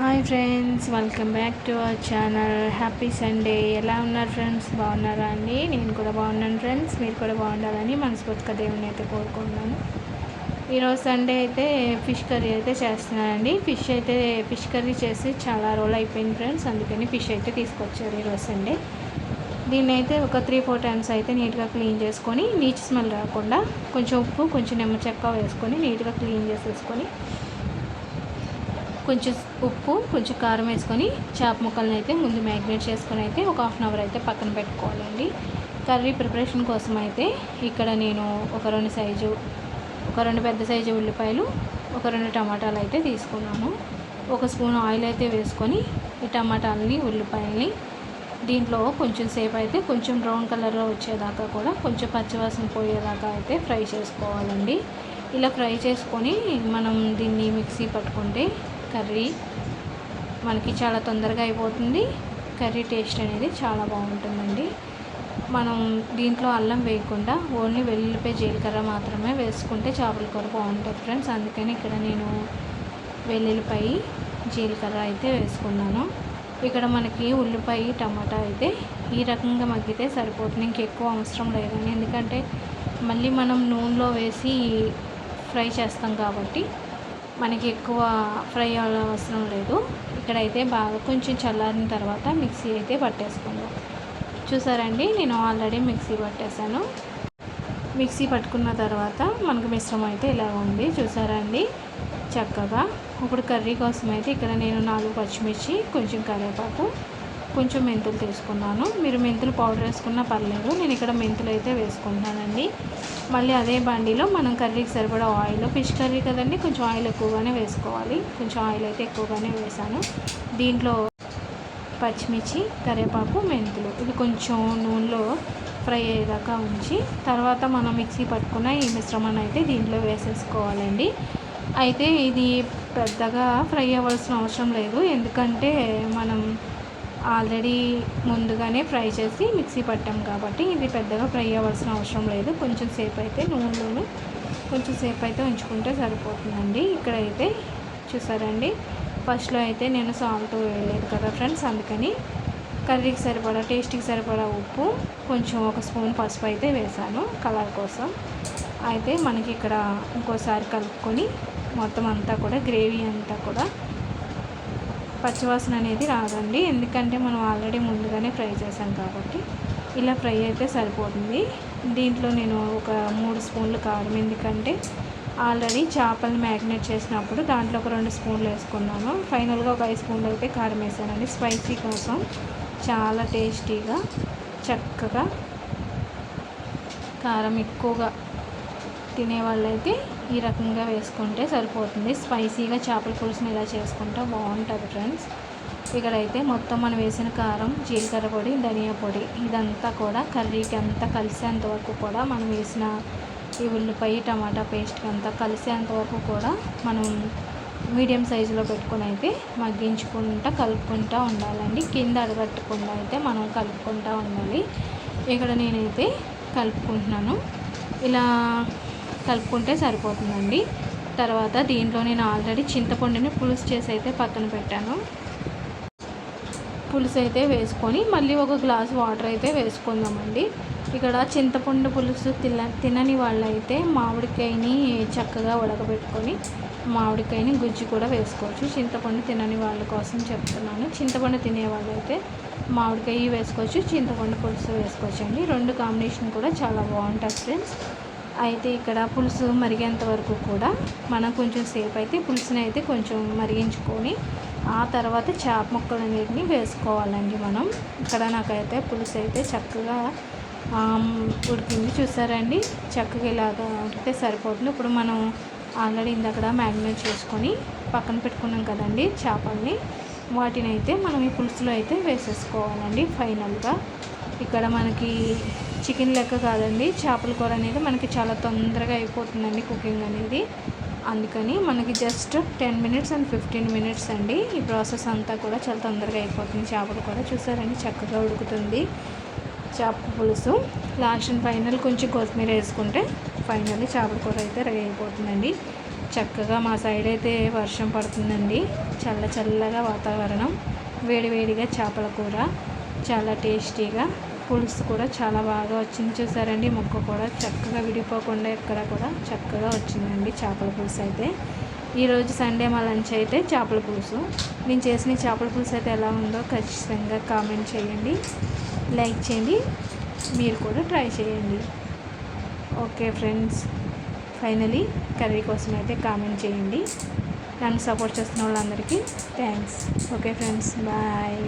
Hi friends welcome back to our channel. Happy Sunday. ఎలా ఉన్నారు friends? బాగున్నారా అండి? నేను కూడా బాగున్నాను ఫ్రెండ్స్. మీరు కూడా బాగుండాలని మనస్ఫూర్తిగా దేవుని అయితే కోరుకుంటున్నాను. ఈరోజు సండే అయితే ఫిష్ కర్రీ అయితే చేస్తున్నానండి. ఫిష్ అయితే ఫిష్ కర్రీ చేసి చాలా రోజులు అయిపోయింది ఫ్రెండ్స్. అందుకని ఫిష్ అయితే తీసుకొచ్చారు ఈరోజు సండే. దీన్ని అయితే ఒక త్రీ ఫోర్ టైమ్స్ అయితే నీట్గా క్లీన్ చేసుకొని నీచు స్మెల్ రాకుండా కొంచెం ఉప్పు కొంచెం నిమ్మ చెక్క వేసుకొని నీట్గా క్లీన్ చేసేసుకొని కొంచెం ఉప్పు కొంచెం కారం వేసుకొని చేప ముక్కలను అయితే ముందు మ్యాగ్నేట్ చేసుకొని అయితే ఒక హాఫ్ అన్ అవర్ అయితే పక్కన పెట్టుకోవాలండి. కర్రీ ప్రిపరేషన్ కోసం అయితే ఇక్కడ నేను ఒక రెండు సైజు ఒక రెండు పెద్ద సైజు ఉల్లిపాయలు ఒక రెండు టమాటాలు అయితే తీసుకున్నాను. ఒక స్పూన్ ఆయిల్ అయితే వేసుకొని ఈ టమాటాలని ఉల్లిపాయలని దీంట్లో కొంచెం సేపు అయితే కొంచెం బ్రౌన్ కలర్లో వచ్చేదాకా కూడా కొంచెం పచ్చివాసన పోయేదాకా అయితే ఫ్రై చేసుకోవాలండి. ఇలా ఫ్రై చేసుకొని మనం దీన్ని మిక్సీ పట్టుకుంటే కర్రీ మనకి చాలా తొందరగా అయిపోతుంది. కర్రీ టేస్ట్ అనేది చాలా బాగుంటుందండి. మనం దీంట్లో అల్లం వేయకుండా ఓన్లీ వెల్లుల్లిపాయ జీలకర్ర మాత్రమే వేసుకుంటే చేపల కూర బాగుంటుంది ఫ్రెండ్స్. అందుకని ఇక్కడ నేను వెల్లుల్లిపాయ జీలకర్ర అయితే వేసుకున్నాను. ఇక్కడ మనకి ఉల్లిపాయ టమాటా అయితే ఈ రకంగా మగ్గితే సరిపోతుంది. ఇంకెక్కువ అవసరం లేదండి. ఎందుకంటే మళ్ళీ మనం నూనెలో వేసి ఫ్రై చేస్తాం కాబట్టి మనకి ఎక్కువ ఫ్రై అవసరం లేదు. ఇక్కడైతే బాగా కొంచెం చల్లారిన తర్వాత మిక్సీ అయితే పట్టేసుకుందాం. చూసారండి నేను ఆల్రెడీ మిక్సీ పట్టేశాను. మిక్సీ పట్టుకున్న తర్వాత మనకు మిశ్రమం అయితే ఇలా ఉంది. చూసారండి చక్కగా. ఇప్పుడు కర్రీ కోసం అయితే ఇక్కడ నేను నాలుగు పచ్చిమిర్చి కొంచెం కరివేపాకు కొంచెం మెంతులు తీసుకున్నాను. మీరు మెంతులు పౌడర్ వేసుకున్నా పర్లేదు. నేను ఇక్కడ మెంతులు అయితే వేసుకుంటానండి. మళ్ళీ అదే బండిలో మనం కర్రీకి సరిపడా ఆయిల్ ఫిష్ కర్రీ కదండి కొంచెం ఆయిల్ ఎక్కువగానే వేసుకోవాలి. కొంచెం ఆయిల్ అయితే ఎక్కువగానే వేసాను. దీంట్లో పచ్చిమిర్చి కరివేపాకు మెంతులు. ఇవి కొంచెం నూనెలో ఫ్రై అయ్యేదాకా ఉంచి తర్వాత మనం మిక్సీ పట్టుకున్న ఈ మిశ్రమాన్ని అయితే దీంట్లో వేసేసుకోవాలండి. అయితే ఇది పెద్దగా ఫ్రై అవ్వాల్సిన అవసరం లేదు. ఎందుకంటే మనం ఆల్రెడీ ముందుగానే ఫ్రై చేసి మిక్సీ పట్టాం కాబట్టి ఇది పెద్దగా ఫ్రై అవ్వాల్సిన అవసరం లేదు. కొంచెం సేపు అయితే నూనెలోను కొంచెం సేపు అయితే ఉంచుకుంటే సరిపోతుందండి. ఇక్కడైతే చూసారండి. ఫస్ట్లో అయితే నేను సాల్ట్ వేయలేదు కదా ఫ్రెండ్స్ అందుకని కర్రీకి సరిపడా టేస్ట్కి సరిపడా ఉప్పు కొంచెం ఒక స్పూన్ పసుపు అయితే వేసాను కలర్ కోసం. అయితే మనకి ఇక్కడ ఇంకోసారి కలుపుకొని మొత్తం అంతా కూడా గ్రేవీ అంతా కూడా పచ్చివాసన అనేది రాదండి. ఎందుకంటే మనం ఆల్రెడీ ముందుగానే ఫ్రై చేసాం కాబట్టి ఇలా ఫ్రై అయితే సరిపోతుంది. దీంట్లో నేను ఒక మూడు స్పూన్లు కారం. ఎందుకంటే ఆల్రెడీ చేపలు మ్యారినేట్ చేసినప్పుడు దాంట్లో ఒక రెండు స్పూన్లు వేసుకున్నాను. ఫైనల్గా ఒక ఐదు స్పూన్లు అయితే కారం వేసానండి. స్పైసీ కోసం చాలా టేస్టీగా చక్కగా కారం ఎక్కువగా తినేవాళ్ళైతే ఈ రకంగా వేసుకుంటే సరిపోతుంది. స్పైసీగా చేపల పులుసుని ఇలా చేసుకుంటే బాగుంటుంది ఫ్రెండ్స్. ఇక్కడైతే మొత్తం మనం వేసిన కారం జీలకర్ర పొడి ధనియా పొడి ఇదంతా కూడా కర్రీకి అంతా కలిసేంత వరకు కూడా మనం వేసిన ఈ ఉల్లిపాయ టమాటా పేస్ట్కి అంతా కలిసేంత వరకు కూడా మనం మీడియం సైజులో పెట్టుకుని అయితే మగ్గించుకుంటా కలుపుకుంటూ ఉండాలండి. కింద అడగట్టకుండా అయితే మనం కలుపుకుంటూ ఉండాలి. ఇక్కడ నేనైతే కలుపుకుంటున్నాను. ఇలా కలుపుకుంటే సరిపోతుందండి. తర్వాత దీంట్లో నేను ఆల్రెడీ చింతపండుని పులుసు చేసి అయితే పక్కన పెట్టాను. పులుసు అయితే వేసుకొని మళ్ళీ ఒక గ్లాస్ వాటర్ అయితే వేసుకుందామండి. ఇక్కడ చింతపండు పులుసు తిన తినని వాళ్ళైతే మామిడికాయని చక్కగా ఉడకబెట్టుకొని మామిడికాయని గుజ్జు కూడా వేసుకోవచ్చు. చింతపండు తినని వాళ్ళ కోసం చెప్తున్నాను. చింతపండు తినే వాళ్ళైతే మామిడికాయ వేసుకోవచ్చు చింతపండు పులుసు వేసుకోవచ్చు అండి రెండు కాంబినేషన్ కూడా చాలా బాగుంటుంది ఫ్రెండ్స్. అయితే ఇక్కడ పులుసు మరిగేంత వరకు కూడా మనం కొంచెం సేపు అయితే పులుసుని అయితే కొంచెం మరిగించుకొని ఆ తర్వాత చేప ముక్కలు అనేటిని వేసుకోవాలండి మనం. ఇక్కడ నాకైతే పులుసు అయితే చక్కగా ఉడికింది చూసారండి? చక్కగా ఇలాగా ఉడికితే సరిపోతుంది. ఇప్పుడు మనం ఆల్రెడీ ఇందక్కడ మ్యారినేట్ చేసుకొని పక్కన పెట్టుకున్నాం కదండి చేపల్ని. వాటిని అయితే మనం ఈ పులుసులో అయితే వేసేసుకోవాలండి ఫైనల్గా. ఇక్కడ మనకి చికెన్ లెక్క కాదండి. చేపల కూర అనేది మనకి చాలా తొందరగా అయిపోతుందండి కుకింగ్ అనేది. అందుకని మనకి just ten minutes and fifteen minutes అండి. ఈ ప్రాసెస్ అంతా కూడా చాలా తొందరగా అయిపోతుంది. చేపలు కూడా చూసారండి చక్కగా ఉడుకుతుంది. చేప పులుసు. లాస్ట్ అండ్ ఫైనల్ కొంచెం కొత్తిమీర వేసుకుంటే ఫైనల్లీ చేపల కూర అయితే రెడీ అయిపోతుందండి. చక్కగా మా సైడ్ అయితే వర్షం పడుతుందండి. చల్ల చల్లగా వాతావరణం. వేడివేడిగా చేపల కూర. చాలా టేస్టీగా పులుసు కూడా చాలా బాగా వచ్చింది చూసారండి. ముక్క కూడా చక్కగా విడిపోకుండా ఎక్కడ కూడా చక్కగా వచ్చిందండి చేపల పులుసు అయితే. ఈరోజు సండే మా లంచ్ అయితే చేపల పులుసు. నేను చేసిన చేపల పులుసు అయితే ఎలా ఉందో ఖచ్చితంగా కామెంట్ చేయండి. లైక్ చేయండి. మీరు కూడా ట్రై చేయండి. Okay friends. ఫైనలీ కర్రీ కోసం అయితే కామెంట్ చేయండి. నన్ను సపోర్ట్ చేస్తున్న వాళ్ళందరికీ థ్యాంక్స్. Okay friends. బాయ్.